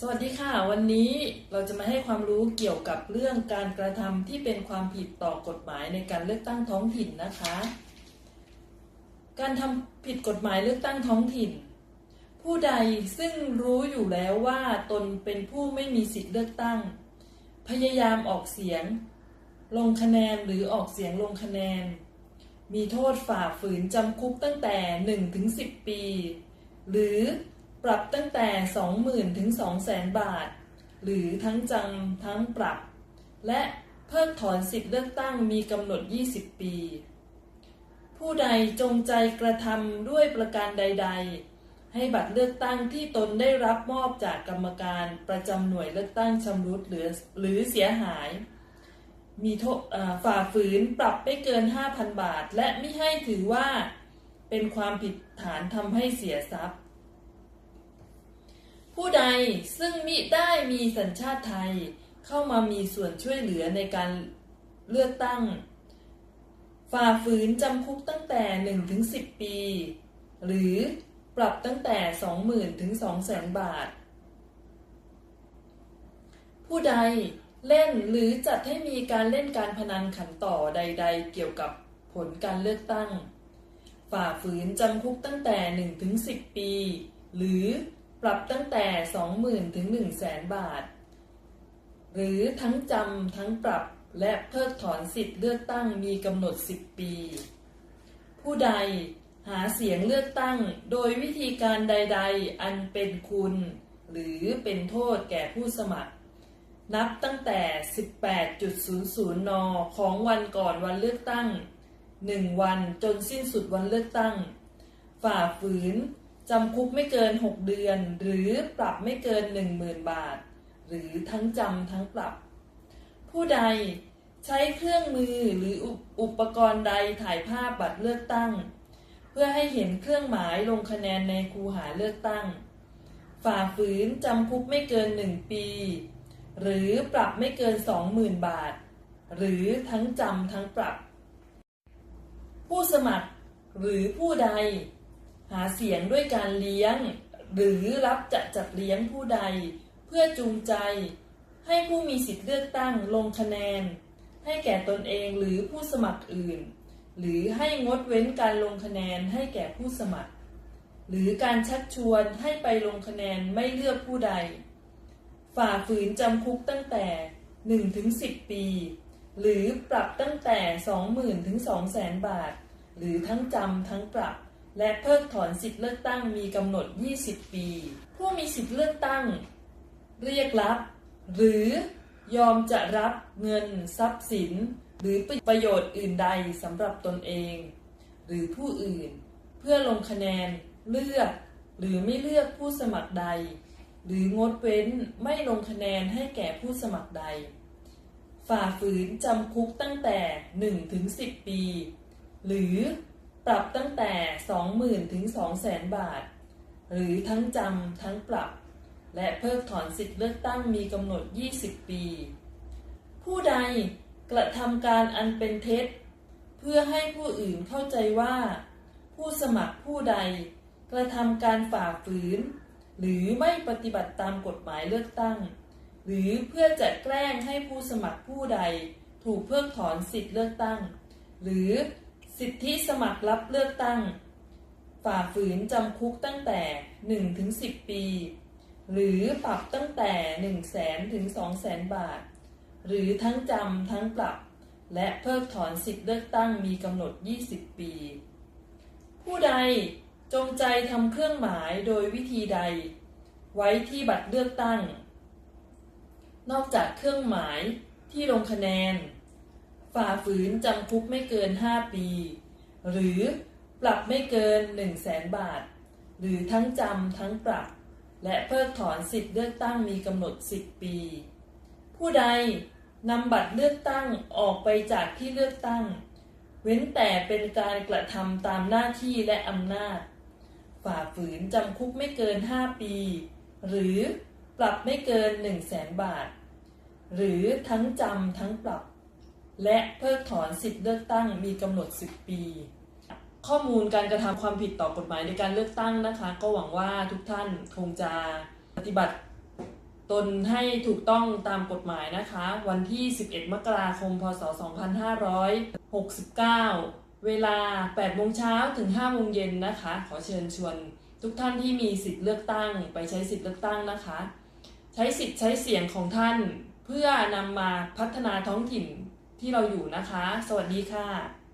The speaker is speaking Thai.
สวัสดีค่ะ วันนี้เราจะมาให้ความรู้เกี่ยวกับเรื่องการกระทำที่เป็นความผิดต่อกฎหมายในการเลือกตั้งท้องถิ่นนะคะ การทำผิดกฎหมายเลือกตั้งท้องถิ่น ผู้ใดซึ่งรู้อยู่แล้วว่าตนเป็นผู้ไม่มีสิทธิ์เลือกตั้ง พยายามออกเสียง ลงคะแนนหรือออกเสียงลงคะแนน มีโทษฝ่าฝืนจำคุกตั้งแต่1ถึง10 ปี หรือ ปรับตั้งแต่ 20,000 ถึง 200,000 บาท หรือทั้งจำทั้งปรับ และเพิกถอนสิทธิเลือกตั้งมีกำหนด 20 ปี ผู้ใดจงใจกระทำด้วยประการใด ๆ ให้บัตรเลือกตั้งที่ตนได้รับมอบจากกรรมการประจำหน่วยเลือกตั้งชำรุดหรือหรือเสียหาย มีโทษฝ่าฝืนปรับไม่เกิน 5,000 บาท และไม่ให้ถือว่าเป็นความผิดฐานทำให้เสียทรัพย์ ผู้ใดซึ่งมิได้มีสัญชาติไทยเข้ามามีส่วนช่วยเหลือในการเลือกตั้ง ฝ่าฝืนจำคุกตั้งแต่1ถึง10 ปี หรือปรับตั้งแต่ 20,000ถึง200,000 บาท ผู้ใดเล่นหรือจัดให้มีการเล่นการพนันขันต่อใด ๆ เกี่ยวกับผลการเลือกตั้ง ฝ่าฝืนจำคุกตั้งแต่1ถึง10 ปี หรือ รับตั้งแต่ 20,000 ถึง 100,000 บาท หรือทั้งจำทั้งปรับและเพิกถอนสิทธิ์เลือกตั้งมีกำหนด 10 ปี ผู้ใดหาเสียงเลือกตั้งโดยวิธีการใด ๆ อันเป็นคุณ หรือเป็นโทษแก่ผู้สมัคร นับตั้งแต่ 18.00 น ของวันก่อนวันเลือกตั้ง 1 วันจนสิ้นสุดวันเลือกตั้ง ฝ่าฝืน จำคุกไม่เกิน 6 เดือน หรือปรับไม่เกิน 10,000 บาท หรือทั้งจำทั้งปรับ ผู้ใดใช้เครื่องมือหรืออุปอุปกรณ์ใดถ่ายภาพบัตรเลือกตั้ง เพื่อให้เห็นเครื่องหมายลงคะแนนในคูหาเลือกตั้ง ฝ่าฝืนจำคุกไม่เกิน 1 ปี หรือปรับไม่เกิน 20,000 บาท หรือทั้งจำทั้งปรับ ผู้สมัครหรือผู้ใด หาเสียงด้วยการเลี้ยง หรือรับจะจัดเลี้ยงผู้ใด เพื่อจูงใจ ให้ผู้มีสิทธิเลือกตั้งลงคะแนน ให้แก่ตนเองหรือผู้สมัครอื่น หรือให้งดเว้นการลงคะแนนให้แก่ผู้สมัคร หรือการชักชวนให้ไปลงคะแนนไม่เลือกผู้ใด ฝ่าฝืนจำคุกตั้งแต่1ถึง10 ปี หรือปรับตั้งแต่ 20,000ถึง200,000 บาท หรือทั้งจำทั้งปรับ และเพิกถอนสิทธิเลือกตั้งมีกำหนด 20 ปี ผู้มีสิทธิเลือกตั้ง เรียกรับ หรือยอมจะรับเงินทรัพย์สิน หรือประโยชน์อื่นใดสำหรับตนเอง หรือผู้อื่น เพื่อลงคะแนนเลือก หรือไม่เลือกผู้สมัครใด หรืองดเว้นไม่ลงคะแนนให้แก่ผู้สมัครใด ฝ่าฝืนจำคุกตั้งแต่1ถึง10 ปี หรือ ปรับตั้งแต่ 20,000 ถึง 200,000 บาท หรือทั้งจำทั้งปรับ และเพิกถอนสิทธิเลือกตั้งมีกำหนด 20 ปี ผู้ใดกระทำการอันเป็นเท็จ เพื่อให้ผู้อื่นเข้าใจว่า ผู้สมัครผู้ใดกระทำการฝ่าฝืน หรือไม่ปฏิบัติตามกฎหมายเลือกตั้ง หรือเพื่อจะแกล้งให้ผู้สมัครผู้ใด ถูกเพิกถอนสิทธิเลือกตั้ง หรือ สิทธิสมัครรับเลือกตั้ง ฝ่าฝืนจำคุกตั้งแต่1ถึง10 ปี หรือปรับตั้งแต่ 1 0 0 0 0แสนถึง2 0 0แสนบาท หรือทั้งจำทั้งปรับ และเพิกถอนสิทธิเลือกตั้งมีกำหนด 20 ปี ผู้ใดจงใจทำเครื่องหมายโดยวิธีใด ไว้ที่บัตรเลือกตั้ง นอกจากเครื่องหมายที่ลงคะแนน ฝ่าฝืนจำคุกไม่เกิน 5 ปี หรือปรับไม่เกิน 1 0 0 0 0แสนบาท หรือทั้งจำทั้งปรับ และเพิกถอนสิทธิเลือกตั้งมีกำหนด 10 ปี ผู้ใดนำบัตรเลือกตั้งออกไปจากที่เลือกตั้ง เว้นแต่เป็นการกระทำตามหน้าที่และอำนาจ ฝ่าฝืนจำคุกไม่เกิน 5 ปี หรือปรับไม่เกิน 1 0 0 0 0แสนบาท หรือทั้งจำทั้งปรับ และเพิกถอนสิทธิเลือกตั้งมีกำหนด 10 ปี ข้อมูลการกระทำความผิดต่อกฎหมายในการเลือกตั้งนะคะ ก็หวังว่าทุกท่านคงจะปฏิบัติตนให้ถูกต้องตามกฎหมายนะคะ วันที่ 11 มกราคม พศ 2569 เวลา 8 โมงเช้าถึง 5 โมงเย็นนะคะ ขอเชิญชวนทุกท่านที่มีสิทธิ์เลือกตั้ง ไปใช้สิทธิ์เลือกตั้งนะคะ ใช้สิทธิ์ใช้เสียงของท่าน เพื่อนำมาพัฒนาท้องถิ่น ที่เราอยู่นะคะ สวัสดีค่ะ